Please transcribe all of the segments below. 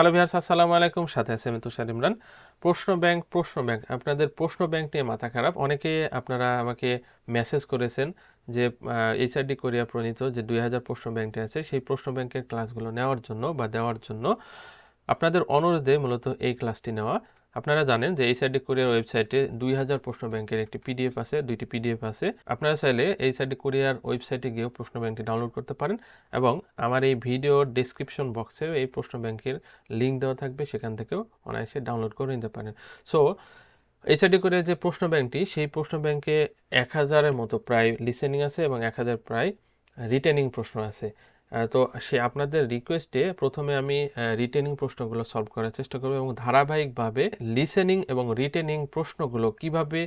Hello ভিহার্স আসসালামু আলাইকুম। সাথে আছে আমি তুষার ইমরান। প্রশ্ন ব্যাংক প্রশ্ন ব্যাংক। আপনাদের প্রশ্ন ব্যাংক নিয়ে মাথা খারাপ। অনেকে আপনারা আমাকে মেসেজ করেছেন যে এইচআরডি কোরিয়া প্রণীত যে দুই হাজার প্রশ্ন ব্যাংকটি আছে, সেই প্রশ্ন ব্যাংকের ক্লাসগুলো নেওয়ার জন্য বা দেওয়ার জন্য আপনাদের অনুরোধে মূলত এই ক্লাসটি নেওয়া। আপনারা জানেন যে এইচআরডি কোরিয়ার ওয়েবসাইটে দুই হাজার প্রশ্ন ব্যাংকের একটি পিডিএফ আছে, দুইটি পিডিএফ আছে। আপনারা চাইলে এইচআরডি কোরিয়ার ওয়েবসাইটে গিয়েও প্রশ্ন ব্যাংকটি ডাউনলোড করতে পারেন এবং আমার এই ভিডিওর ডিসক্রিপশন বক্সেও এই প্রশ্ন ব্যাংকের লিঙ্ক দেওয়া থাকবে, সেখান থেকেও অনায়াসে ডাউনলোড করে নিতে পারেন। সো এইচআরডি কোরিয়ার যে প্রশ্ন ব্যাংকটি, সেই প্রশ্ন ব্যাংকে এক হাজারের মতো প্রায় লিসেনিং আছে এবং এক হাজার প্রায় রিটেনিং প্রশ্ন আছে। তো সে আপনাদের রিকোয়েস্টে প্রথমে আমি রিটেনিং প্রশ্নগুলো সলভ করার চেষ্টা করব এবং ধারাবাহিকভাবে লিসেনিং এবং রিটেনিং প্রশ্নগুলো কীভাবে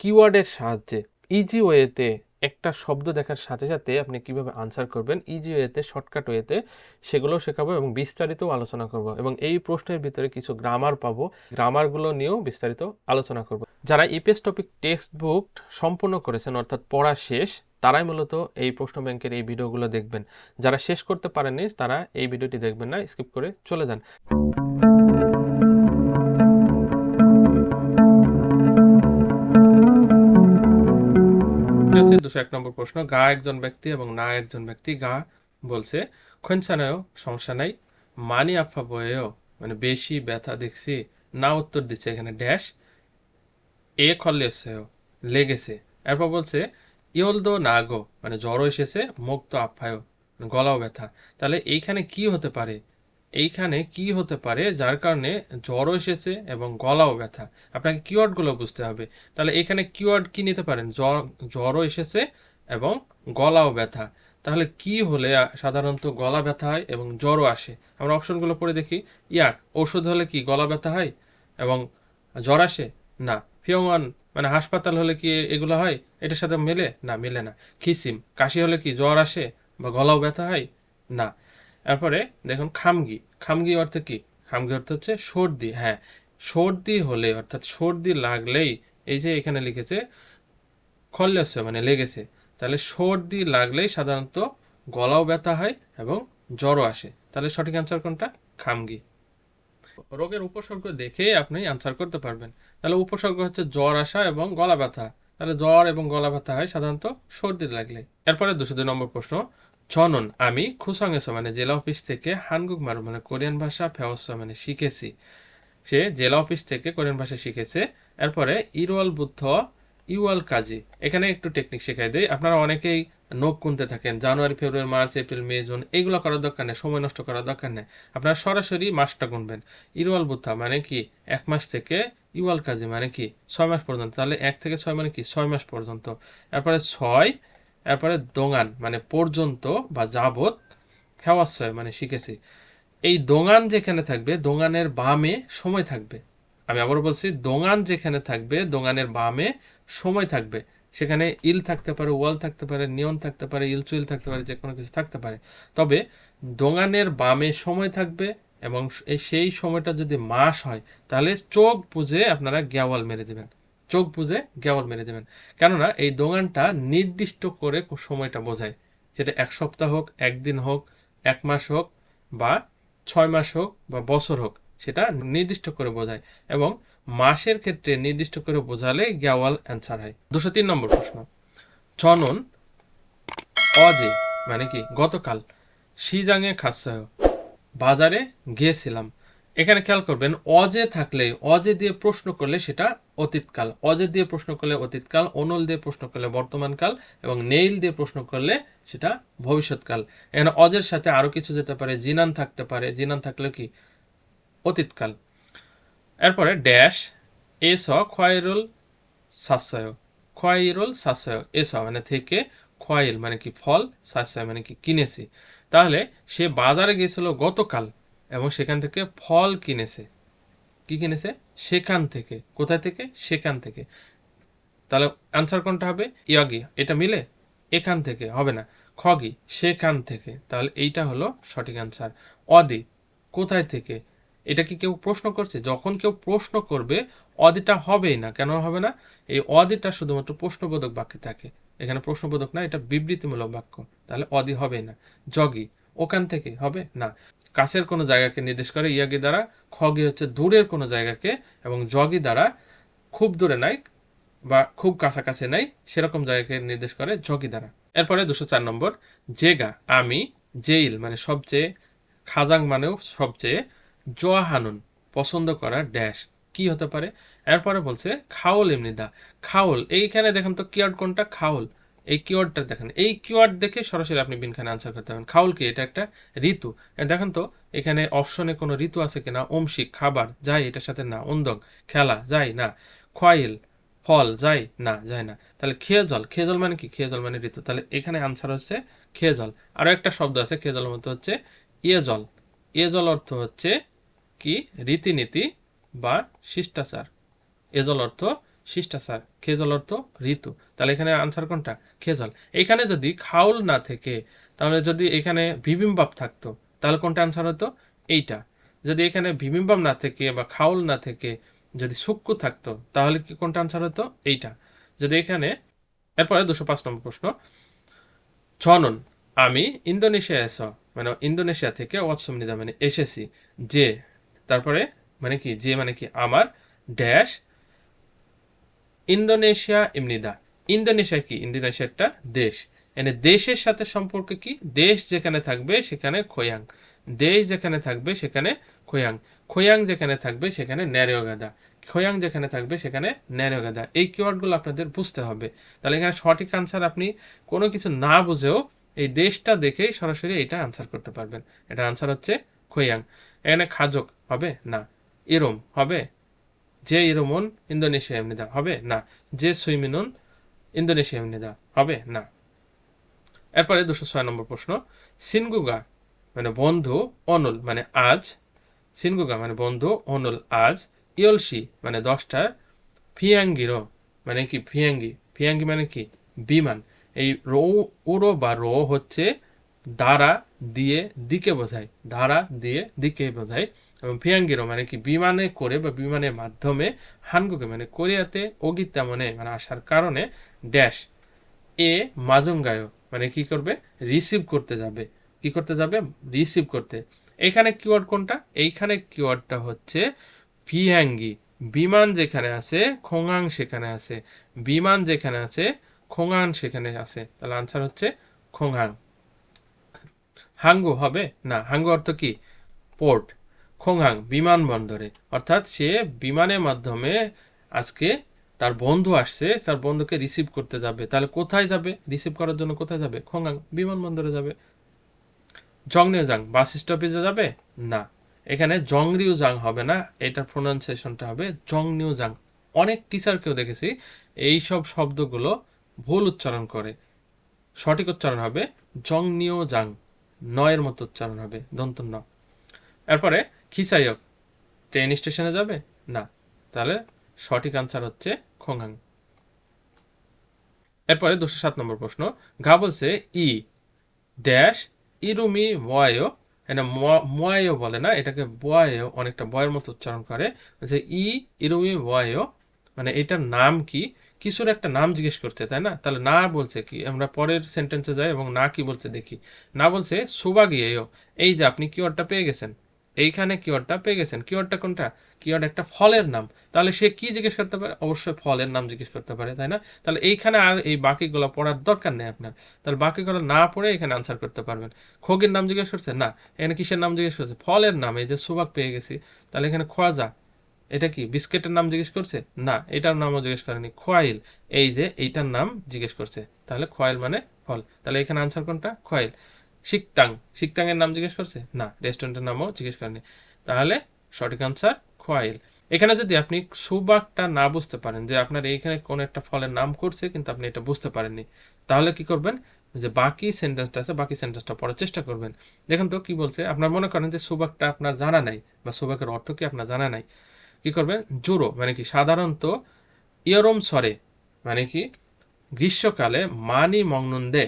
কিওয়ার্ডের সাহায্যে ইজি ওয়েতে একটা শব্দ দেখার সাথে সাথে আপনি কীভাবে আনসার করবেন ইজি ওয়েতে শর্টকাট ওয়েতে সেগুলো শেখাবো এবং বিস্তারিত আলোচনা করব এবং এই প্রশ্নের ভিতরে কিছু গ্রামার পাবো। গ্রামারগুলো নিয়েও বিস্তারিত আলোচনা করব। যারা ইপিএস টপিক টেক্সট বুক সম্পূর্ণ করেছেন, অর্থাৎ পড়া শেষ, তারাই মূলত এই প্রশ্ন ব্যাংকের এই ভিডিওগুলো দেখবেন। যারা শেষ করতে পারেননি, তারা এই ভিডিওটি দেখবেন না, স্কিপ করে চলে যান। দুশো এক নম্বর প্রশ্ন, গা একজন ব্যক্তি এবং না একজন ব্যক্তি, গা বলছে খনসানায়ও সমস্যা নাই, মানি আফা বয়েও মানে বেশি ব্যথা দেখছি, না উত্তর দিচ্ছে এখানে ড্যাশ এ খল্লেছেও লেগেছে। এরপর বলছে ইয়লদো না গো মানে জ্বরও এসেছে মুখ তো আফায়ও মানে গলাও ব্যথা। তাহলে এইখানে কি হতে পারে? এইখানে কি হতে পারে যার কারণে জ্বরও এসেছে এবং গলাও ব্যথা? আপনাকে কিওয়ার্ডগুলো বুঝতে হবে। তাহলে এখানে কিওয়ার্ড কি নিতে পারেন? জ্বর, জ্বরও এসেছে এবং গলাও ব্যথা। তাহলে কি হলে সাধারণত গলা ব্যথা হয় এবং জ্বরও আসে? আমরা অপশনগুলো পড়ে দেখি। ইয়াক ওষুধ হলে কি গলা ব্যথা হয় এবং জ্বর আসে? না। ফিয়ংওয়ান মানে হাসপাতাল হলে কি এগুলো হয়? এটার সাথে মেলে? না মেলে না। খিসিম, কাশি হলে কি জ্বর আসে বা গলাও ব্যথা হয়? না। এরপরে দেখুন খামগি। খামগি অর্থ কি? খামগি অর্থ হচ্ছে সর্দি হ্যাঁ। সর্দি হলে, অর্থাৎ সর্দি লাগলেই এই যে এখানে লিখেছে খল্লাসে মানে লেগেছে। তাহলে সর্দি লাগলেই সাধারণত গলাও ব্যথা হয় এবং জ্বরও আসে। তাহলে সঠিক অ্যান্সার কোনটা? খামগি। রোগের উপসর্গ দেখে আপনি অ্যান্সার করতে পারবেন। তাহলে উপসর্গ হচ্ছে জ্বর আসা এবং গলা ব্যথা। তাহলে জ্বর এবং গলা ব্যথা হয় সাধারণত সর্দি লাগলে। এরপরে দুশো দুই নম্বর প্রশ্ন, জনন, আমি খুসংএস মানে জেলা অফিস থেকে হানগুক মারু মানে কোরিয়ান ভাষা ফেওস মানে শিখেছি। সে জেলা অফিস থেকে কোরিয়ান ভাষা শিখেছে। এরপরে ইরওয়াল বুদ্ধ, ইউয়াল কাজী, এখানে একটু টেকনিক শেখাই দেয় আপনারা অনেকেই নোক গুনতে থাকেন, January, February, March, April, May, June, এগুলো করার দরকার নেই, সময় নষ্ট করার দরকার নেই। আপনারা সরাসরি মাসটা গুনবেন। ইরওয়াল বুথা মানে কি? এক মাস থেকে ইউয়াল কাজে মানে কি? ছয় মাস পর্যন্ত। তাহলে এক থেকে ছয় মানে কি? ছয় মাস পর্যন্ত। এরপরে ছয়, এরপরে দোঙান মানে পর্যন্ত বা যাবত ফেওয়াশয় মানে শিখেছি। এই দোঙান যেখানে থাকবে, দোঙানের বামে সময় থাকবে। আমি আবার বলছি, দোঙান যেখানে থাকবে, দোঙানের বামে সময় থাকবে। সেখানে ইল থাকতে পারে, ওয়াল থাকতে পারে, নিয়ন থাকতে পারে, ইলচুইল থাকতে পারে, যে কোনো কিছু থাকতে পারে। তবে দোঙানের বামে সময় থাকবে এবং সেই সময়টা যদি মাস হয়, তাহলে চোখ বুঝে আপনারা গ্যাওয়াল মেরে দেবেন। চোখ বুঝে গ্যাওয়াল মেরে দেবেন। কেননা এই দোঙানটা নির্দিষ্ট করে সময়টা বোঝায়। সেটা এক সপ্তাহ হোক, একদিন হোক, এক মাস হোক বা ছয় মাস হোক বা বছর হোক, সেটা নির্দিষ্ট করে বোঝায়। এবং মাসের ক্ষেত্রে নির্দিষ্ট করে বোঝালে গ্যাওয়াল অ্যান্সার হয়। দুশো তিন নম্বর প্রশ্ন। জনন অজে মানে কি, গতকাল শিজাঙে খাসায় বাজারে গিয়েছিলাম। এখানে খেয়াল করবেন, অজে থাকলে, অজে দিয়ে প্রশ্ন করলে সেটা অতীতকাল। অজে দিয়ে প্রশ্ন করলে অতীতকাল, অনল দিয়ে প্রশ্ন করলে বর্তমানকাল, এবং নেইল দিয়ে প্রশ্ন করলে সেটা ভবিষ্যৎকাল। এখানে অজের সাথে আরও কিছু যেতে পারে, জিনান থাকতে পারে। জিনান থাকলে কি? অতীতকাল। এরপরে ড্যাশ এস খয়েরুল সাশ্রয়। খয়েরুল সাশ্রয় এস মানে থেকে খয়েল মানে কি ফল, সাশ্রয় মানে কি কিনেছি। তাহলে সে বাজারে গিয়েছিল গতকাল এবং সেখান থেকে ফল কিনেছে। কি কিনেছে? সেখান থেকে। কোথায় থেকে? সেখান থেকে। তাহলে আনসার কোনটা হবে? ইয়াগি। এটা মিলে? এখান থেকে। হবে না। খগি। সেখান থেকে। তাহলে এইটা হলো সঠিক আনসার অদি। কোথায় থেকে? এটা কি কেউ প্রশ্ন করছে। যখন কেউ প্রশ্ন করবে অদিটা হবেই না। কেন হবে না? এই অদিটা শুধুমাত্র প্রশ্নবোধক বাক্যে থাকে। এখানে প্রশ্নবোধক না, এটা বিবৃতিমূলক বাক্য। তাহলে অদি হবেই না। জগি, ওখান থেকে হবে? না। কাছের কোনো জায়গাকে নির্দেশ করে, ইয়াগি দ্বারা, খগি হচ্ছে দূরের কোনো জায়গাকে, এবং জগি দ্বারা খুব দূরে নাই, বা খুব কাছাকাছি নাই, সেরকম জায়গাকে নির্দেশ করে জগি দ্বারা। এরপরে দুশো চার নম্বর, জেগা, আমি, জেইল মানে সবচেয়ে, খাজাং মানেও সবচেয়ে জোয়া হানুন পছন্দ করা ড্যাশ কি হতে পারে? এরপরে বলছে খাউল এমনিদা খাউল এইখানে দেখেন তো কিওয়ার্ড কোনটা? খাউল এই কিওয়ার্ডটা দেখেন, এই কিওয়ার্ড দেখে সরাসরি আপনি বিনখানে আনসার করতে পারেন খাউল কি? এটা একটা ঋতু। দেখেন তো, এখানে অপশনে কোনো ঋতু আছে কিনা? অমসিক, খাবার, যাই, এটার সাথে না। উন্দক, খেলা, যাই, না। খোয়াইল, ফল, যাই, না যায় না। তাহলে খেয়ে জল খেয়ে জল মানে কি? খেয়ে জল মানে ঋতু। তাহলে এখানে আনসার হচ্ছে খেয়ে জল আরও একটা শব্দ আছে খেয়ে জলের মতো হচ্ছে ইয়ে জল ইয়ে জল অর্থ হচ্ছে কি? রীতিনীতি বা শিষ্টাচার। এজল অর্থ শিষ্টাচার, খেজল অর্থ ঋতু। তাহলে এখানে আনসার কোনটা? খেজল। এখানে যদি খাউল না থেকে, তাহলে যদি এখানে বিবিম্বাপ থাকতো, তাহলে কোনটা আনসার হতো? এইটা। যদি এখানে বিবিম্বাপ না থেকে বা খাউল না থেকে যদি সুক্কু থাকতো, তাহলে কি কোনটা আনসার হতো? এইটা। যদি এখানে, এরপরে দুশো পাঁচ নম্বর প্রশ্ন। জনন, আমি ইন্দোনেশিয়া এস মানে ইন্দোনেশিয়া থেকে ওয়াটসম নিদা মানে এসেছি, যে তারপরে মানে কি, যে মানে কি, আমার ড্যাশ ইন্দোনেশিয়া ইমনিদা। ইন্দোনেশিয়া কি? ইন্দোনেশিয়া একটা দেশ। এনে দেশের সাথে সম্পর্ক কি? দেশ যেখানে থাকবে সেখানে খোয়াং। দেশ যেখানে থাকবে সেখানে খোয়াং। খোয়াং যেখানে থাকবে সেখানে ন্যারেওগাদা খোয়াং যেখানে থাকবে সেখানে ন্যারেওগাদা এই কিওয়ার্ডগুলো আপনাদের বুঝতে হবে। তাহলে এখানে সঠিক আনসার আপনি কোনো কিছু না বুঝেও এই দেশটা দেখেই সরাসরি এটা আনসার করতে পারবেন। এটা আনসার হচ্ছে খোয়াং। এখানে খাজক হবে? না। ইরম হবে? যে ইরোমন ইন্দোনেশিয়া এমনিদা হবে? না। যে সুইমিনুন ইন্দোনেশিয়া এমনিদা হবে? না। এরপরে দুশো ছয় নম্বর প্রশ্ন। সিনগুগা মানে বন্ধু, অনুল মানে আজ। সিনগুগা মানে বন্ধু, অনুল, আজ। ইয়লসি মানে দশটার। ফিয়াঙ্গিরো মানে কি? ফিয়াঙ্গি। ফিয়াঙ্গি মানে কি? বিমান। এই রো উড়ো বা রো হচ্ছে দ্বারা দিয়ে দিকে বোঝায়, দ্বারা দিয়ে দিকে বোঝায়। এবং ফিয়াঙ্গিরো মানে কি, বিমানে করে বা বিমানের মাধ্যমে হানগুকে মানে কোরিয়াতে অগিতা মনে মানে আসার কারণে ড্যাশ, এ মাজঙ্গায় মানে কি করবে, রিসিভ করতে যাবে। কি করতে যাবে? রিসিভ করতে। এখানে কিওয়ার্ড কোনটা? এইখানে কিওয়ার্ডটা হচ্ছে ফিয়াঙ্গি। বিমান যেখানে আছে, খোঙাং সেখানে আছে। বিমান যেখানে আছে, খোঙাং সেখানে আছে। তাহলে আনসার হচ্ছে খোঙাং। হাঙ্গু হবে? না, হাঙ্গু অর্থ কি? পোর্ট, খোংহাং বিমানবন্দরে অর্থাৎ সে বিমানের মাধ্যমে আজকে তার বন্ধু আসছে, তার বন্ধুকে রিসিভ করতে যাবে। তাহলে কোথায় যাবে? রিসিভ করার জন্য কোথায় যাবে? খোংহাং বিমানবন্দরে যাবে। জংনিউ জাং বাস স্টপেজে যাবে? না। এখানে জংরিউ জাং হবে না, এটার প্রোনাউন্সিয়েশনটা হবে জংনিউ জাং অনেক টিচারকেও দেখেছি এই সব শব্দগুলো ভুল উচ্চারণ করে। সঠিক উচ্চারণ হবে জংনিউ জাং নয়ের মতো উচ্চারণ হবে দন্ত ন এরপরে, খিসাইয়ক, ট্রেন স্টেশনে যাবে? না। তাহলে সঠিক আনসার হচ্ছে খোংহাং এরপরে দুশো সাত নম্বর প্রশ্ন। ঘা বলছে ই ড্যাশ, ইরুমি ওয়ায়ো এটা মোয়ায়ো বলে না, এটাকে বয়ায়ো, অনেকটা বয়ের মতো উচ্চারণ করে। যে ই, ইরুমি ওয়ায়ো মানে এটার নাম কি? কিছুর একটা নাম জিজ্ঞেস করছে, তাই না? তাহলে না বলছে কি? আমরা পরের সেন্টেন্সে যাই এবং না কি বলছে দেখি। না বলছে সুবাগিয়েও এই যে আপনি কিওয়ার্ডটা পেয়ে গেছেন। এইখানে কিওয়ার্ডটা পেয়ে গেছেন। কিওয়ার্ডটা কোনটা? কিওয়ার্ড একটা ফলের নাম। তাহলে সে কি জিজ্ঞেস করতে পারে? অবশ্যই ফলের নাম জিজ্ঞেস করতে পারে, তাই না? তাহলে এইখানে আর এই বাকিগুলো পড়ার দরকার নেই আপনার। তাহলে বাকিগুলো না পড়ে এখানে আনসার করতে পারবেন। খোগের নাম জিজ্ঞেস করছে? না। এখানে কিসের নাম জিজ্ঞেস করছে? ফলের নাম। এই যে সুবাক পেয়ে গেছি। তাহলে এখানে খোয়াজা এটা কি, বিস্কেটের নাম জিজ্ঞেস করছে? না, এটার নামও জিজ্ঞেস করেনি। খোয়াইল, এই যে এইটার নাম জিজ্ঞেস করছে। তাহলে খোয়াইল মানে ফল। তাহলে এখানে আনসার কোনটা? খোয়াইল। শিকতাং, শিকতাংয়ের নাম জিজ্ঞেস করছে? না রেস্টুরেন্টের নামও জিজ্ঞেস করেনি। তাহলে সঠিক আনসার খোয়াইল। এখানে যদি আপনি সুবাকটা না বুঝতে পারেন যে আপনার এইখানে কোন একটা ফলের নাম করছে, কিন্তু আপনি এটা বুঝতে পারেননি, তাহলে কি করবেন? যে বাকি সেন্টেন্সটা আছে, বাকি সেন্টেন্সটা পড়ার চেষ্টা করবেন। দেখেন তো কি বলছে, আপনার মনে করেন যে সুবাকটা আপনার জানা নাই, বা সুবাকের অর্থ কি আপনার জানা নাই? কি করবেন জোরো মানে কি? সাধারণত ইয়রম স্বরে মানে কি? গ্রীষ্মকালে মানি মংনন্দে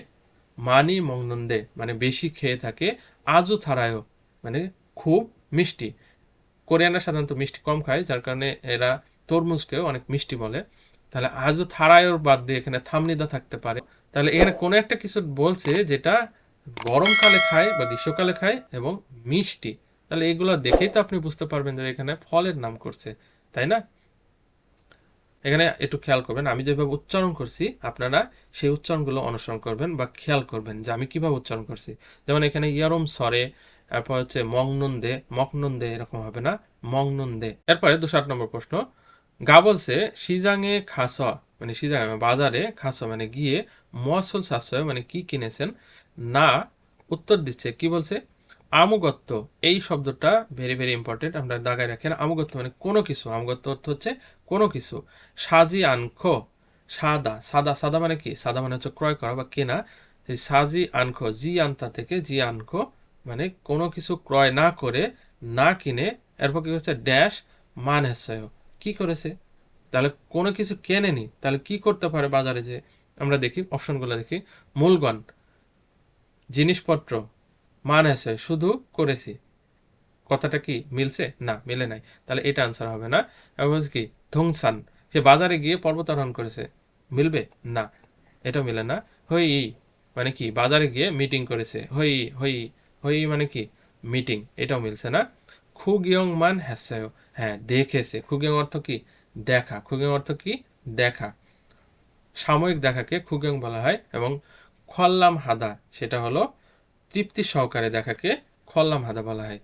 মানি মংনন্দে মানে বেশি খেয়ে থাকে আজু থারায়ও মানে খুব মিষ্টি। কোরিয়ানরা সাধারণত মিষ্টি কম খায়, যার কারণে এরা তরমুজকেও অনেক মিষ্টি বলে। তাহলে আজও থারায়র বাদ দিয়ে এখানে থামনিদা থাকতে পারে। তাহলে এখানে কোনো একটা কিছু বলছে যেটা গরমকালে খায় বা গ্রীষ্মকালে খায় এবং মিষ্টি। তাহলে এগুলো দেখেই তো আপনি বুঝতে পারবেন যে এখানে ফলের নাম করছে, তাই না? এখানে একটু খেয়াল করবেন, আমি যেভাবে উচ্চারণ করছি, আপনারা সেই উচ্চারণগুলো অনুসরণ করবেন বা খেয়াল করবেন যে আমি কীভাবে উচ্চারণ করছি। যেমন এখানে ইয়ারম স্বরে এরপর হচ্ছে মংনন্দে, মকনন্দে এরকম হবে না? মংনন্দে। এরপরে দুশো আট নম্বর প্রশ্ন, গা বলছে, সিজাঙে খাস মানে সিজাঙে মানে বাজারে খাস মানে গিয়ে মসল সাশ্রয় মানে কি কিনেছেন? না, উত্তর দিচ্ছে, কি বলছে? আমুগত্য, এই শব্দটা ভেরি ভেরি ইম্পর্টেন্ট আমরা দাগায় রাখেন। আমুগত্য মানে কোনো কিছু, আমুগত্য অর্থ হচ্ছে কোনো কিছু। সাজি আনখো, সাদা সাদা সাদা মানে কি? সাদা মানে হচ্ছে ক্রয় করা বা কেনা। সাজি আনখো, জি আনতা থেকে জি আনখো মানে কোনো কিছু ক্রয় না করে, না কিনে, এরপর কি করছে? ড্যাশ মান হেসায় কি করেছে? তাহলে কোনো কিছু কেনেনি, তাহলে কি করতে পারে বাজারে যে? আমরা দেখি অপশনগুলো দেখি। মূলগণ, জিনিসপত্র মান আছে শুধু করেছি। কথাটা কি মিলছে? না, মিলে নাই। তাহলে এটা আনসার হবে না। এবং কি ধংসান সে বাজারে গিয়ে পর্বতারোহণ করেছে। মিলবে? না। এটা মিলে না। হই মানে কি, বাজারে গিয়ে মিটিং করেছে। হই হই হই মানে কি মিটিং এটাও মিলছে না। খুগিয়ং মান হ্যাসায় হ্যাঁ দেখেছে। খুগিয়ং অর্থ কি? দেখা। খুগিয়ং অর্থ কি? দেখা। সাময়িক দেখাকে খুগিয়ং বলা হয় এবং খল্লাম হাদা, সেটা হলো তৃপ্তি সহকারে দেখাকে খল্লাম হাদা বলা হয়।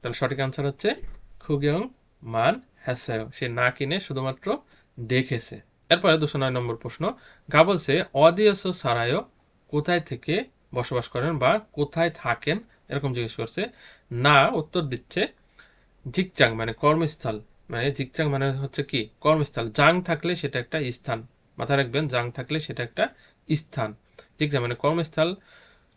তাহলে সঠিক আনসার হচ্ছে খুগিয়ং মান হ্যাসায় সে না কিনে শুধুমাত্র দেখেছে। এরপরে দুশো নয় নম্বর প্রশ্ন, গা বলছে, অদিয়স সারায় কোথায় থেকে বসবাস করেন বা কোথায় থাকেন? এরকম জিজ্ঞেস করছে। না, উত্তর দিচ্ছে জিকচাং মানে কর্মস্থল। মানে জিকচাং মানে হচ্ছে কি? কর্মস্থল। জাং থাকলে সেটা একটা স্থান। মাথায় রাখবেন, জাং থাকলে সেটা একটা স্থান। জিকচাং মানে কর্মস্থল।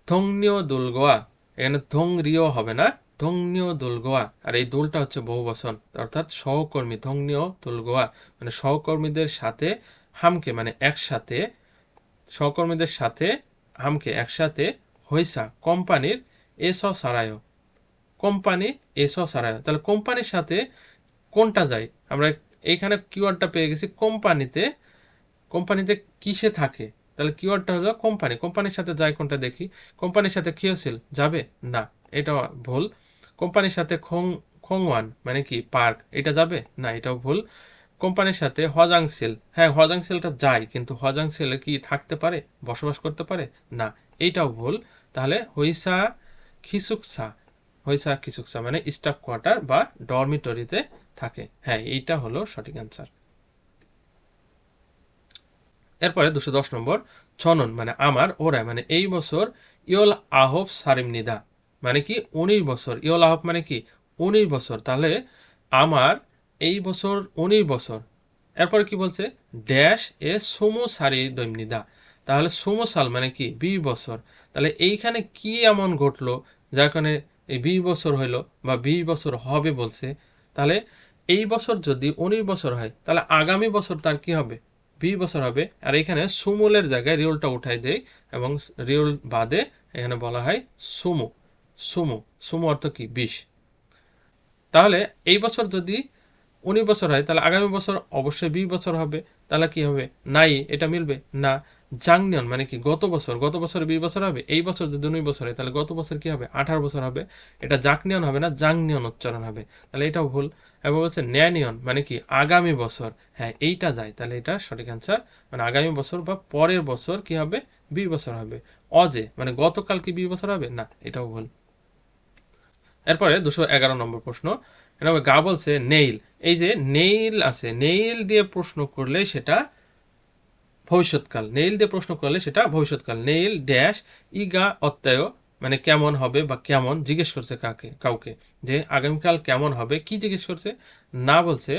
থংনিও দুলগোয়া এখানে থং রিও হবে না ধংনিও দুলগোয়া আর এই দুলটা হচ্ছে বহু বচন অর্থাৎ সহকর্মী ধংনিও দুলগোয়া মানে সহকর্মীদের সাথে হামকে মানে একসাথে, সহকর্মীদের সাথে হামকে একসাথে হইসা, কোম্পানির এস সারায় কোম্পানি এস সারায় তাহলে কোম্পানির সাথে কোনটা যায়? আমরা এইখানে কিওয়ার্ডটা পেয়ে গেছি, কোম্পানিতে কোম্পানিতে কিসে থাকে? তাহলে কিওয়ার্ডটা হলো কোম্পানি কোম্পানির সাথে যায় কোনটা দেখি কোম্পানির সাথে কিওসিল যাবে? না। এটা ভুল। কোম্পানির সাথে খং খংওয়ান মানে কি? পার্ক এটা যাবে? না, এটাও ভুল। কোম্পানির সাথে হজাংসেল হ্যাঁ হজাংসেলটা যায়, কিন্তু হজাংসেলে কি থাকতে পারে? বসবাস করতে পারে? না। এইটাও ভুল। তাহলে হইসা খিসুকসা হইসা খিসুকসা মানে স্টাফ কোয়ার্টার বা ডরমিটরিতে থাকে। হ্যাঁ এইটা হলো সঠিক অ্যান্সার এরপরে দুশো দশ নম্বর, ছনন মানে আমার, ওরা মানে এই বছর ইয়ল আহব সারিম নিদা মানে কি উনিশ বছর, ইয়ল আহব মানে কি উনিশ বছর, তাহলে আমার এই বছর উনিশ বছর। এরপরে কি বলছে? ড্যাশ এ সোমো সারি দৈমনিদা তাহলে সোমো সাল মানে কি বিশ বছর। তাহলে এইখানে কি এমন ঘটলো, যার কারণে এই বিশ বছর হইল বা বিশ বছর হবে বলছে, তাহলে এই বছর যদি উনিশ বছর হয়, তাহলে আগামী বছর তার কি হবে? বিশ বছর হবে। আর এখানে সুমুলের জায়গায় রিওলটা উঠাই দেয় এবং রিওল বাদে এখানে বলা হয় সুমু। সুমু। সুমু অর্থ কি? বিশ। তাহলে এই বছর যদি উনিশ বছর হয়, তাহলে আগামী বছর অবশ্যই বিশ বছর হবে। তাহলে কি হবে? নাই। এটা মিলবে? না। জাংনিয়ন মানে কি গত বছর গত বছর বিশ বছর হবে, এই বছর যদি বছর হয়, তাহলে গত বছর কি হবে? আঠারো বছর হবে। এটা জাকনিয়ন হবে না, জাংনিয়ন উচ্চারণ হবে। তাহলে এটাও ভুল। এবং বলছে ন্যানিয়ন মানে কি আগামী বছর। হ্যাঁ এইটা যায়। তাহলে এটা সঠিক অ্যান্সার মানে আগামী বছর বা পরের বছর কি হবে? বিশ বছর হবে। অজে মানে গতকাল কি বিশ বছর হবে? না, এটাও ভুল। এরপরে দুশো এগারো নম্বর প্রশ্ন। এটা গা বলছে নেইল। এই যে নেইল আছে, নেইল দিয়ে প্রশ্ন করলে সেটা ভবিষ্যৎকাল। নেইল দিয়ে প্রশ্ন করলে সেটা ভবিষ্যৎকাল। নেইল ড্যাশ ইগা অত্যায় মানে কেমন হবে বা কেমন জিজ্ঞেস করছে কাকে, কাউকে, যে আগামীকাল কেমন হবে, কি জিজ্ঞেস করছে? না বলছে,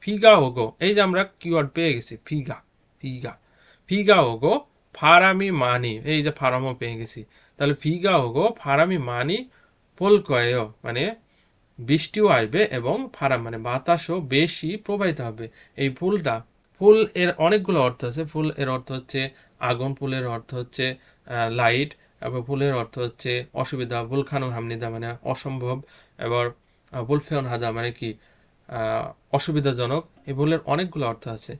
ফিগা ওগো। এই যে আমরা কিওয়ার্ড পেয়ে গেছি, ফিগা ফিগা ফিগা ওগো, ফারামি মানি। এই যে ফারামও পেয়ে গেছি। তাহলে ফিগা ওগো, ফারামি মানি পোলকয় মানে বৃষ্টিও আসবে এবং ফারাম মানে বাতাসও বেশি প্রবাহিত হবে। এই ফুলটা ফুল এর অনেকগুলো অর্থ আছে। ফুল এর অর্থ হচ্ছে আগুন, ফুলের অর্থ হচ্ছে লাইট এবার ফুলের অর্থ হচ্ছে অসুবিধা বুলখানো হামনিদা মানে অসম্ভব, এবার বুলফেয়ন হাদা মানে কি? অসুবিধাজনক, এই ফুলের অনেকগুলো অর্থ আছে।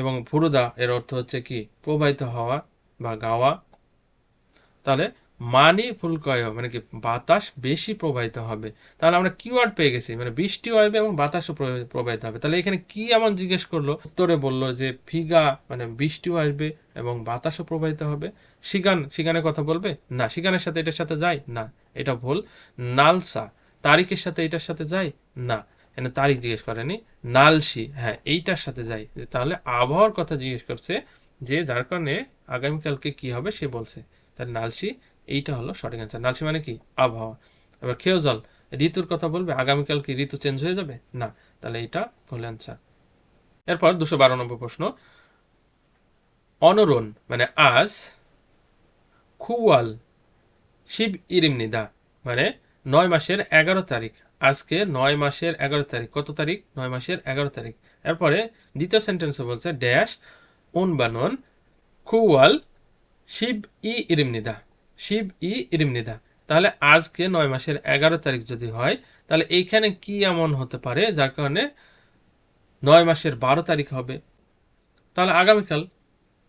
এবং ফুরুদা এর অর্থ হচ্ছে কি? প্রবাহিত হওয়া বা গাওয়া। তাহলে মানি ফুলকয় মানে কি বাতাস বেশি প্রবাহিত হবে। তাহলে আমরা কিওয়ার্ড পেয়ে গেছি মানে বৃষ্টি হবে এবং বাতাসও প্রবাহিত হবে। তাহলে এখানে কি এমন জিজ্ঞেস করল? উত্তরে বলল যে ফিগা মানে বৃষ্টিও আসবে এবং বাতাসও প্রবাহিত হবে। সিগান সিগানের কথা বলবে? না সিগানের সাথে এটার সাথে যায়? না, এটা ভুল। নালসা, তারিখের সাথে এটার সাথে যায়? না, এখানে তারিখ জিজ্ঞেস করেনি। নালসি হ্যাঁ এইটার সাথে যায়। যে তাহলে আবহাওয়ার কথা জিজ্ঞেস করছে যে যার কারণে আগামীকালকে কি হবে সে বলছে। তাহলে নালসি এইটা হলো সঠিক অ্যান্সার নালসি মানে কি? আবহাওয়া। এবার খেয়েও জল। ঋতুর কথা বলবে, আগামীকাল কি ঋতু চেঞ্জ হয়ে যাবে? না। তাহলে এটা ভুল অ্যান্সার এরপর দুশো বারো নম্বর প্রশ্ন। অনরণ মানে আজ খুয়াল শিব ইরিমনিদা মানে নয় মাসের এগারো তারিখ। আজকে নয় মাসের এগারো তারিখ। কত তারিখ? নয় মাসের এগারো তারিখ। এরপরে দ্বিতীয় সেন্টেন্সে বলছে ড্যাশ উনবানন খুয়াল শিব ই ইরিমনিদা শিব ই ইরিমনিদা তাহলে আজকে নয় মাসের এগারো তারিখ যদি হয়, তাহলে এইখানে কি এমন হতে পারে যার কারণে নয় মাসের বারো তারিখ হবে? তাহলে আগামীকাল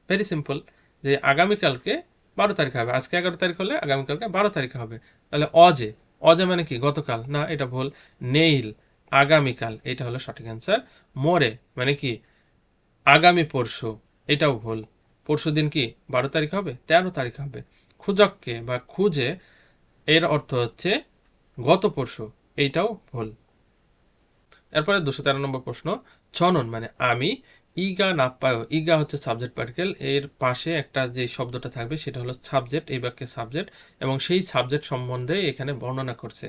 ভেরি সিম্পল যে আগামীকালকে বারো তারিখ হবে। আজকে এগারো তারিখ হলে আগামীকালকে বারো তারিখ হবে। তাহলে অজে অজে মানে কি? গতকাল। না, এটা ভুল। নেইল, আগামীকাল, এটা হলো সঠিক অ্যান্সার মোরে মানে কি? আগামী পরশু, এটাও ভুল। পরশু দিন কি? বারো তারিখ হবে? তেরো তারিখ হবে। খুজককে বা খুঁজে এর অর্থ হচ্ছে গত পরশু, এইটাও ভুল। এরপরে দুশো তেরো নম্বর প্রশ্ন, চনন মানে আমি, ইগা নাপ্পায় ইগা হচ্ছে সাবজেক্ট পার্টিকেল, এর পাশে একটা যে শব্দটা থাকবে সেটা হলো সাবজেক্ট, এই বাক্যের সাবজেক্ট, এবং সেই সাবজেক্ট সম্বন্ধে এখানে বর্ণনা করছে।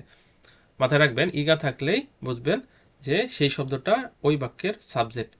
মাথায় রাখবেন, ইগা থাকলেই বুঝবেন যে সেই শব্দটা ওই বাক্যের সাবজেক্ট,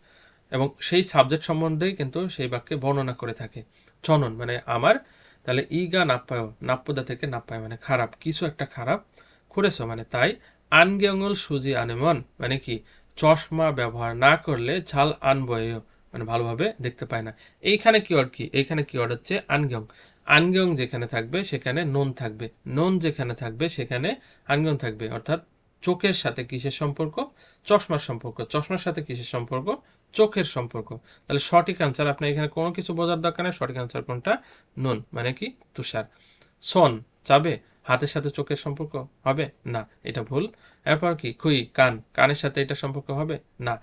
এবং সেই সাবজেক্ট সম্বন্ধেই কিন্তু সেই বাক্যে বর্ণনা করে থাকে। চনন মানে আমার তাহলে ইগা নাপ্পায়, নাপ্পদা থেকে নাপ্পায় মানে খারাপ, কিছু একটা খারাপ করেছ মানে তাই আনগেঙ্গল সুজি আনেমন মানে কি চশমা ব্যবহার না করলে ঝাল আনবয়েও মানে ভালোভাবে দেখতে পায় না। এইখানে কিওয়ার্ড কি? এইখানে কিওয়ার্ড হচ্ছে? আনগং আনগং যেখানে থাকবে, সেখানে নন থাকবে। নন যেখানে থাকবে, সেখানে আনগং থাকবে। অর্থাৎ চোখের সাথে কিসের সম্পর্ক? চশমার সম্পর্ক। চশমার সাথে কিসের সম্পর্ক? চোখের সম্পর্ক। তাহলে সঠিক আনসার আপনি এখানে কোনো কিছু বোঝার দরকার নেই, সঠিক আনসার কোনটা? নুন। মানে কি? তুষার। সন। চাবে হাতের সাথে চোখের সম্পর্ক হবে? না, এটা ভুল। এরপর কি? খুই, কান। কানের সাথে এটা সম্পর্ক হবে? না।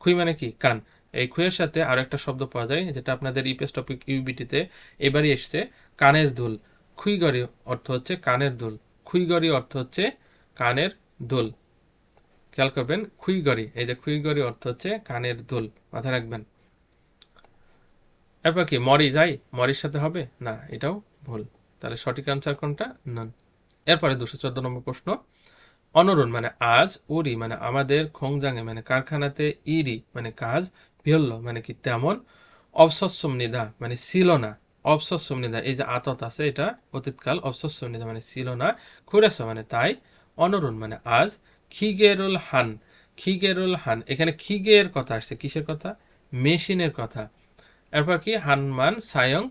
খুই মানে কি? কান। এই খুইয়ের সাথে আরও একটা শব্দ পাওয়া যায়, যেটা আপনাদের ইপিএস টপিক ইউবিটিতে এবারই এসছে, কানের দুল। খুইগড়ি অর্থ হচ্ছে কানের দুল। খুইগড়ি অর্থ হচ্ছে কানের দুল। খেয়াল করবেন খুইগড়ি এই যে খুইগড়ি অর্থ হচ্ছে কানের দুল, মাথায় রাখবেন। এরপর কি, মরি যাই? মরির সাথে হবে? না, এটাও ভুল। তাহলে সঠিক আনসার কোনটা? নন এরপরে দুশো চোদ্দ নম্বর প্রশ্ন। অনরুণ মানে আজ, উরি মানে আমাদের, খোংজাঙে মানে কারখানাতে, ইরি মানে কাজ বিহল্য মানে কি তেমন, অবসস্যম নিদা মানে ছিল না অবসস্যম নিদা, এই যে আতত আছে এটা, অতীতকাল অবসস্যম নিদা মানে ছিল না খুরেছ মানে তাই, অনরুণ মানে আজ খিগেরুল হান খিগেরুল হান। এখানে খিগের কথা আসছে, কিসের কথা? মেশিনের কথা। এরপর কি? হানমান সায়ং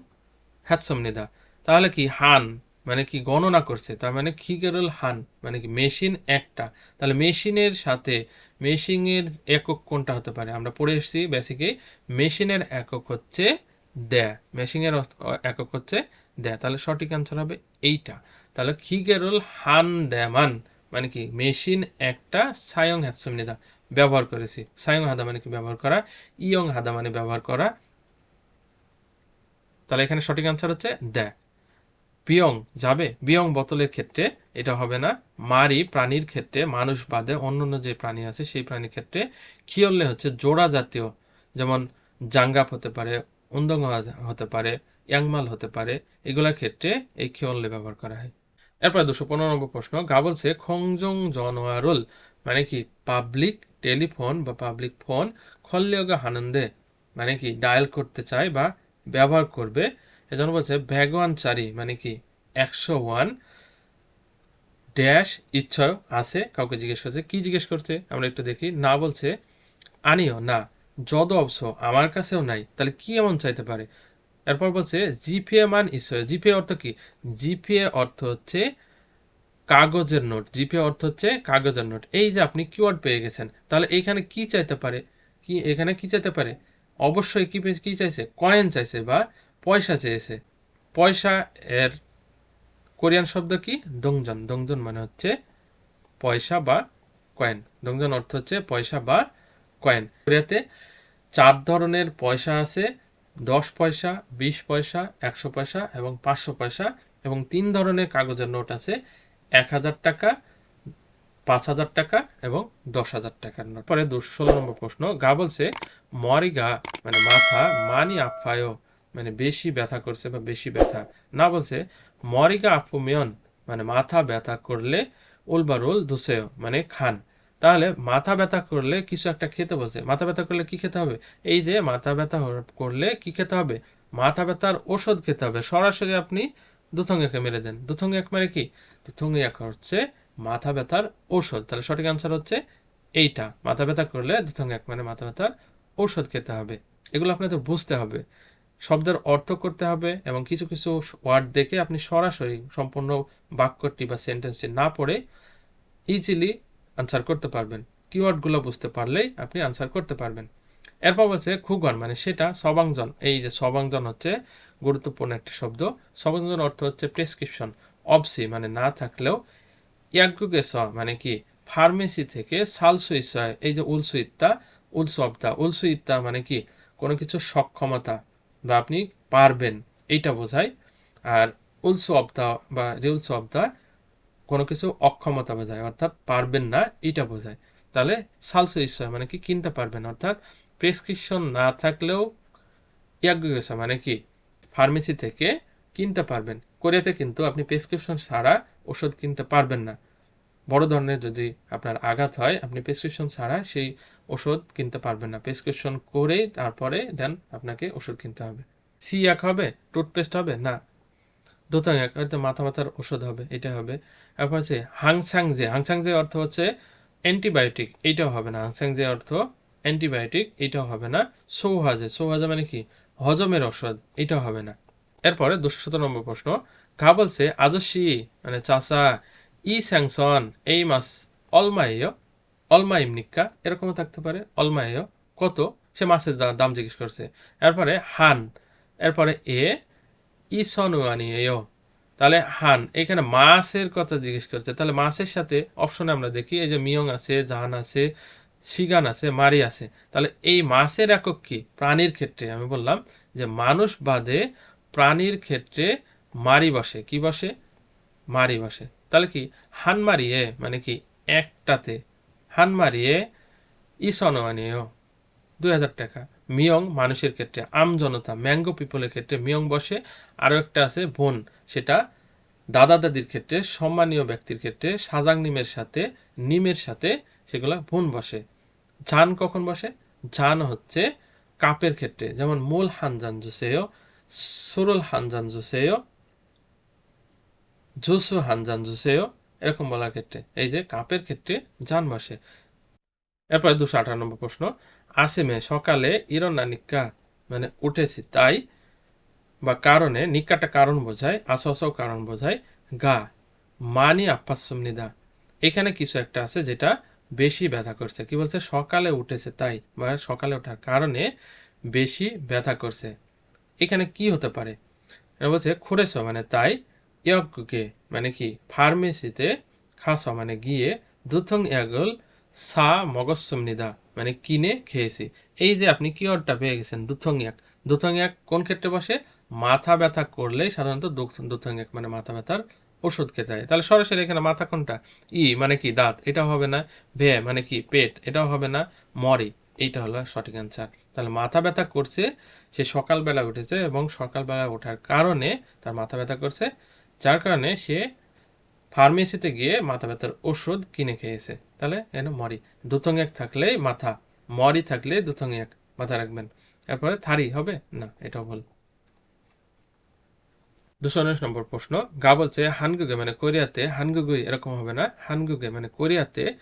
হ্যাৎসম নিদা। তাহলে কি হান মানে কি গণনা করছে? তার মানে খিগেরুল হান মানে কি মেশিন একটা। তাহলে মেশিনের সাথে মেশিনের একক কোনটা হতে পারে? আমরা পড়ে এসেছি বেসিকে মেশিনের একক হচ্ছে দ্যা। মেশিনের একক হচ্ছে দ্যা। তাহলে সঠিক অ্যান্সার হবে এইটা। তাহলে খিগেরুল হান দ্যামান। মানে কি, মেশিন একটা সায়ং হ্যাৎসমিনিদা ব্যবহার করেছি। সায়ং হাদা মানে কি ব্যবহার করা, ইয়ং হাদা মানে ব্যবহার করা। তাহলে এখানে সঠিক আনসার হচ্ছে দ্যা। বিয়ং যাবে বিয়ং বোতলের ক্ষেত্রে এটা হবে না। মারি প্রাণীর ক্ষেত্রে, মানুষ বাদে অন্যান্য যে প্রাণী আছে সেই প্রাণীর ক্ষেত্রে। খিয়ল্লে হচ্ছে জোড়া জাতীয়, যেমন জাঙ্গাপ হতে পারে উন্দং হতে পারে, ইয়াংমাল হতে পারে, এগুলোর ক্ষেত্রে এই খিয়ল্লে ব্যবহার করা হয়। এরপর দুশো পনেরো নম্বর প্রশ্ন, গা বলছে, খংজং জনোয়ারুল মানে কি পাবলিক টেলিফোন বা পাবলিক ফোন খল্লিয়গা হানন্দে মানে কি ডায়াল করতে চায় বা ব্যবহার করবে। এজন্য বলছে, ভ্যাগওয়ান চারি মানে কি, একশো ওয়ান ড্যাশ ইচ্ছা আছে কাউকে জিজ্ঞেস করছে, কি জিজ্ঞেস করছে? আমরা একটু দেখি, না বলছে, আনিও, না যদ অবশ্য আমার কাছেও নাই, তাহলে কি এমন চাইতে পারে? এরপর বলছে, জিপিএ মান ইচ্ছা জিপিএ অর্থ কি? জিপিএ অর্থ হচ্ছে কাগজের নোট। জিপিএ অর্থ হচ্ছে কাগজের নোট। এই যে আপনি কিওয়ার্ড পেয়ে গেছেন, তাহলে এইখানে কি চাইতে পারে? কি, এখানে কি চাইতে পারে? অবশ্যই কি কি চাইছে? কয়েন চাইছে বা পয়সা চেয়েছে পয়সা এর কোরিয়ান শব্দ কি? দংজন। দংজন মানে হচ্ছে পয়সা বা কয়েন দংজন অর্থ হচ্ছে পয়সা বা কয়েন কোরিয়াতে চার ধরনের পয়সা আছে। দশ পয়সা, বিশ পয়সা, একশো পয়সা এবং পাঁচশো পয়সা এবং তিন ধরনের কাগজের নোট আছে। এক হাজার টাকা, পাঁচ হাজার টাকা এবং দশ হাজার টাকার নোট। পরে দুশো ষোলো নম্বর প্রশ্ন, গা বলছে মরিগা মানে মাথা, মানি আফায়ও মানে বেশি ব্যথা করছে বা বেশি ব্যথা। না বলছে মরিগা আফুমিয়ন মানে মাথা ব্যথা করলে উলবারুল দুসেও মানে খান। তাহলে মাথা ব্যথা করলে কিছু একটা খেতে বলছে। মাথা ব্যথা করলে কি খেতে হবে? এই যে মাথা ব্যথা করলে কি খেতে হবে? মাথা ব্যথার ওষুধ খেতে হবে। সরাসরি আপনি দুথঙ্গাকে মেরে দেন। দুথঙ্গা এক মানে কি? দুথঙ্গি এক হচ্ছে মাথা ব্যথার ওষুধ। তাহলে সঠিক আনসার হচ্ছে এইটা। মাথা ব্যথা করলে দুথঙ্গা এক মানে মাথা ব্যথার ঔষধ খেতে হবে। এগুলো আপনাদের বুঝতে হবে। শব্দের অর্থ করতে হবে এবং কিছু কিছু ওয়ার্ড দেখে আপনি সরাসরি সম্পূর্ণ বাক্যটি বা সেন্টেন্সটি না পড়ে ইজিলি আনসার করতে পারবেন। কিওয়ার্ডগুলো বুঝতে পারলেই আপনি আনসার করতে পারবেন। এরপর বলছে খুগন মানে সেটা সবাংজন। এই যে সবাংজন হচ্ছে গুরুত্বপূর্ণ একটা শব্দ। সবাংজন অর্থ হচ্ছে প্রেসক্রিপশন অবসি মানে না থাকলেও ইয়াগুগেস মানে কি? ফার্মেসি থেকে সালসুইসয় এই যে উলসুইত্তা উলসু উলসুইত্তা মানে কি? কোনো কিছু সক্ষমতা বা আপনি পারবেন, এইটা বোঝায়। আর উলসু অবদা বা রিউলসু অবদা কোনো কিছু অক্ষমতা বোঝায়, অর্থাৎ পারবেন না, এটা বোঝায়। তাহলে সালসু ইচ্ছা মানে কি কিনতে পারবেন, অর্থাৎ প্রেসক্রিপশন না থাকলেও ইয়াগুগেসা মানে কি, ফার্মেসি থেকে কিনতে পারবেন। কোরিয়াতে কিন্তু আপনি প্রেসক্রিপশন ছাড়া ওষুধ কিনতে পারবেন না। বড় ধরনের যদি আপনার আঘাত হয়, আপনি প্রেসক্রিপশন ছাড়া সেই ওষুধ কিনতে পারবেন না। প্রেসক্রিপশন করেই তারপরে দেন আপনাকে ওষুধ কিনতে হবে। সি এক হবে? টুথপেস্ট হবে? না। দোতাং এক হয়তো মাথা ব্যথার ওষুধ হবে এটা হবে। তারপর হচ্ছে হাংসাং যে হাংসাং যে অর্থ হচ্ছে অ্যান্টিবায়োটিক এইটাও হবে না। হাংসাং যে অর্থ অ্যান্টিবায়োটিক, এটাও হবে না। সৌহাজে সৌহাজে মানে কি? হজমের ওষুধ, এটাও হবে না। এরপরে দুশো নম্বর প্রশ্ন ঘা বলছে আজস্বী মানে চাষা ই স্যাংসন, এই মাস অলমাইয়, অলমাইম নিক্কা, এরকমও থাকতে পারে, অলমাইয়, কত? সে মাছের দাম জিজ্ঞেস করছে। এরপরে হান, এরপরে এ ইসনুয়ানিয়েও তাহলে হান, এখানে মাছের কথা জিজ্ঞেস করছে। তাহলে মাছের সাথে অপশনে আমরা দেখি, এই যে মিয়ং আছে, জাহান আছে সিগান আছে, মারি আছে। তাহলে এই মাছের একক কি? প্রাণীর ক্ষেত্রে, আমি বললাম যে মানুষ বাদে প্রাণীর ক্ষেত্রে মারি বসে। কি বসে? মারি বসে। তাহলে কি? হান মারিয়ে মানে কি? একটাতে। হান মারিয়ে ইসনওয়ানিও। দুই হাজার টাকা। মিয়ং মানুষের ক্ষেত্রে, আম জনতা, ম্যাঙ্গো পিপলের ক্ষেত্রে মিয়ং বসে। আরও একটা আছে বোন, সেটা দাদা দাদির ক্ষেত্রে, সম্মানীয় ব্যক্তির ক্ষেত্রে, সাজাং নিমের সাথে নিমের সাথে সেগুলো বোন বসে। জান কখন বসে? জান হচ্ছে কাপের ক্ষেত্রে, যেমন মূল হানজান জুসেয় সুরুল হানজান জুসেয় জুসু হানজান জুসেয় এরকম বলার ক্ষেত্রে। এই যে কাপের ক্ষেত্রে জান বসে। এরপরে দুশো আঠারো নম্বর প্রশ্ন আসেমে সকালে ইরনা নিক্কা মানে উঠেছি তাই, বা কারণে নিক্কাটা কারণ বোঝায়, আসসাও কারণ বোঝায়, গা, মানি আপ্পাসমনিদা এখানে কিছু একটা আছে যেটা বেশি ব্যথা করছে। কি বলছে? সকালে উঠেছে তাই, বা সকালে ওঠার কারণে বেশি ব্যথা করছে। এখানে কি হতে পারে? বলছে খুরেছ মানে তাই ইয়গুকে মানে কি, ফার্মেসিতে খাস মানে গিয়ে দুথং ইয়াগল সা মগসুমনিদা মানে কিনে খেয়েছি। এই যে আপনি কিওয়ার্ডটা পেয়ে গেছেন দুথং এক দুথং এক কোন ক্ষেত্রে বসে? মাথা ব্যথা করলেই সাধারণত দুথ- দুথং এক মানে মাথা ব্যথার ওষুধ খেতে হয়। তাহলে সরাসরি এখানে মাথা কোনটা? ই মানে কি, দাঁত। এটাও হবে না। ভে মানে কি, পেট। এটাও হবে না। মরি। এইটা হলো সঠিক অ্যান্সার তাহলে মাথা ব্যথা করছে, সে সকালবেলা উঠেছে এবং সকালবেলা ওঠার কারণে তার মাথা ব্যথা করছে, যার কারণে সে ফার্মেসিতে গিয়ে মাথা ব্যথার ওষুধ কিনে খেয়েছে। তাহলে এন মরি। দুথং এক থাকলে মাথা। মরি থাকলে দুথং এক মাথা রাখবেন। এরপরে থারি হবে? না, এটাও ভুল। দুশো উনিশ নম্বর প্রশ্ন। গা বলছে, হানগুগে মানে কোরিয়াতে, হানগুগুই এরকম হবে না। হানগুগে মানে কোরিয়াতে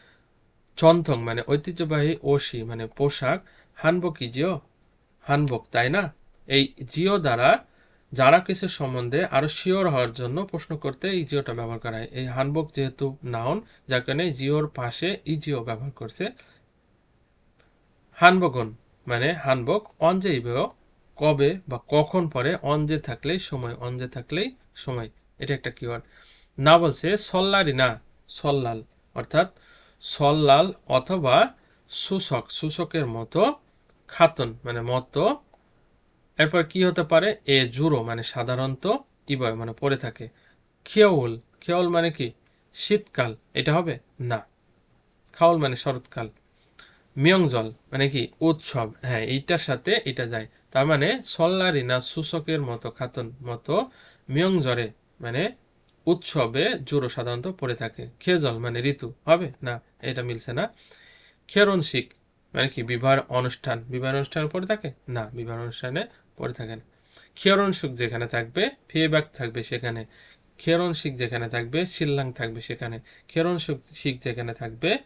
চন্থং মানে ঐতিহ্যবাহী ওশি মানে পোশাক। হানবক জিও? হানবক তাই না? এই জিও দ্বারা যারা কিছু সম্বন্ধে আরও শিওর হওয়ার জন্য প্রশ্ন করতে এই জিওটা ব্যবহার করা হয় এই হানবক যেহেতু নাউন যার কারণে জিওর পাশে ইজিও ব্যবহার করছে। হানবগন মানে হানবক অঞ্জে ইবেও কবে বা কখন পরে অঞ্জে থাকলেই সময় অঞ্জে থাকলেই সময়, এটা একটা কিওয়ার্ড না বলছে সল্লারি না, সল্লাল, অর্থাৎ সল্লাল অথবা শুশক শুশকের মতো খাতন মানে মতো এরপর কি হতে পারে? এ জুরো মানে সাধারণত ইবয় মানে পড়ে থাকে। খেউল খেউল মানে কি? শীতকাল। এটা হবে না। খাউল মানে শরৎকাল। মিয়ংজল মানে কি? উৎসব। হ্যাঁ এইটার সাথে এটা যায়। তার মানে সল্লারি না সূচকের মতো, খাতন মতো মিয়ংজরে মানে উৎসবে জোরো সাধারণত পড়ে থাকে। খেজল মানে ঋতু। হবে না? এটা মিলছে না। খেরনশিক মানে কি? বিবাহ অনুষ্ঠান। বিবাহ অনুষ্ঠানে পড়ে থাকে? না বিবাহ অনুষ্ঠানে পড়ে থাকে না খেরনসুক যেখানে থাকবে, ফিয়েবাক থাকবে সেখানে। খেরনশিক যেখানে থাকবে, শিল্লাং থাকবে সেখানে। খেরনসুক শিখ যেখানে থাকবে,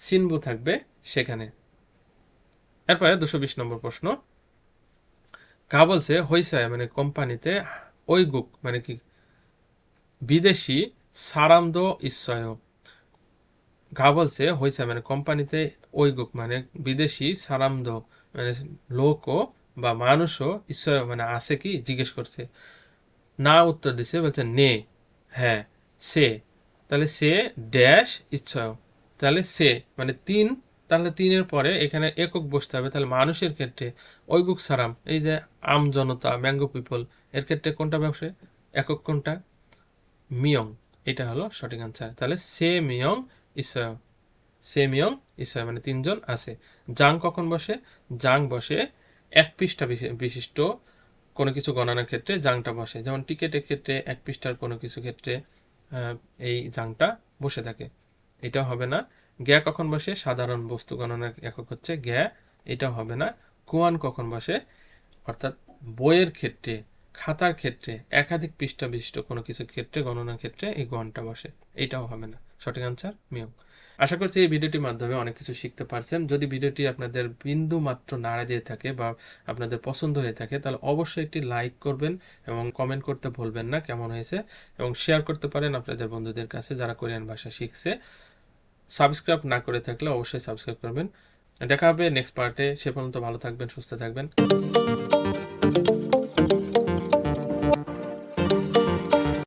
সিনবু থাকবে সেখানে। এরপরে দুশো বিশ নম্বর প্রশ্ন। কা বলছে, হইসায় মানে কোম্পানিতে ওই গুক মানে কি? বিদেশি সারামদ ইস্সয় গা বলছে, হইসায় মানে কোম্পানিতে ওই গুক মানে বিদেশি সারামদ মানে লোকও বা মানুষও ঈশ্বর মানে আছে কি? জিজ্ঞেস করছে। না উত্তর দিছে, বলছে, নে হ্যাঁ সে। তাহলে সে ড্যাশ ইচ্ছয় তাহলে সে মানে তিন, তাহলে তিনের পরে এখানে একক বসতে হবে। তাহলে মানুষের ক্ষেত্রে ঐগুক সারাম, এই যে আম জনতা, ম্যাঙ্গো পিপল, এর ক্ষেত্রে কোনটা ব্যবসা? একক কোনটা? মিয়ং, এটা হলো সঠিক আনসার তাহলে সে মিয়ং ইসয় সে মিয়ং ইসয় মানে তিনজন আছে। জাং কখন বসে? জাং বসে এক পৃষ্ঠা বিশি- বিশিষ্ট কোনো কিছু গণনার ক্ষেত্রে জাংটা বসে। যেমন টিকেটের ক্ষেত্রে এক পৃষ্ঠার কোনো কিছু ক্ষেত্রে এই জাংটা বসে থাকে। এটা হবে না। গ্যা কখন বসে? সাধারণ বস্তু গণনার একক হচ্ছে গ্যা। এটা হবে না। কুয়ান কখন বসে? অর্থাৎ বইয়ের ক্ষেত্রে, খাতার ক্ষেত্রে, একাধিক পৃষ্ঠা বিশিষ্ট কোনো কিছু ক্ষেত্রে গণনার ক্ষেত্রে এই গণটা বসে। এটাও হবে না। সঠিক আনসার মিয়ং আশা করছি এই ভিডিওটির মাধ্যমে অনেক কিছু শিখতে পারছেন। যদি ভিডিওটি আপনাদের বিন্দু মাত্র নাড়া দিয়ে থাকে বা আপনাদের পছন্দ হয়ে থাকে, তাহলে অবশ্যই একটি লাইক করবেন এবং কমেন্ট করতে ভুলবেন না কেমন হয়েছে। এবং শেয়ার করতে পারেন আপনাদের বন্ধুদের কাছে যারা কোরিয়ান ভাষা শিখছে। সাবস্ক্রাইব না করে থাকলে অবশ্যই সাবস্ক্রাইব করবেন। দেখা হবে নেক্সট পার্টে। সে পর্যন্ত ভালো থাকবেন, সুস্থ থাকবেন।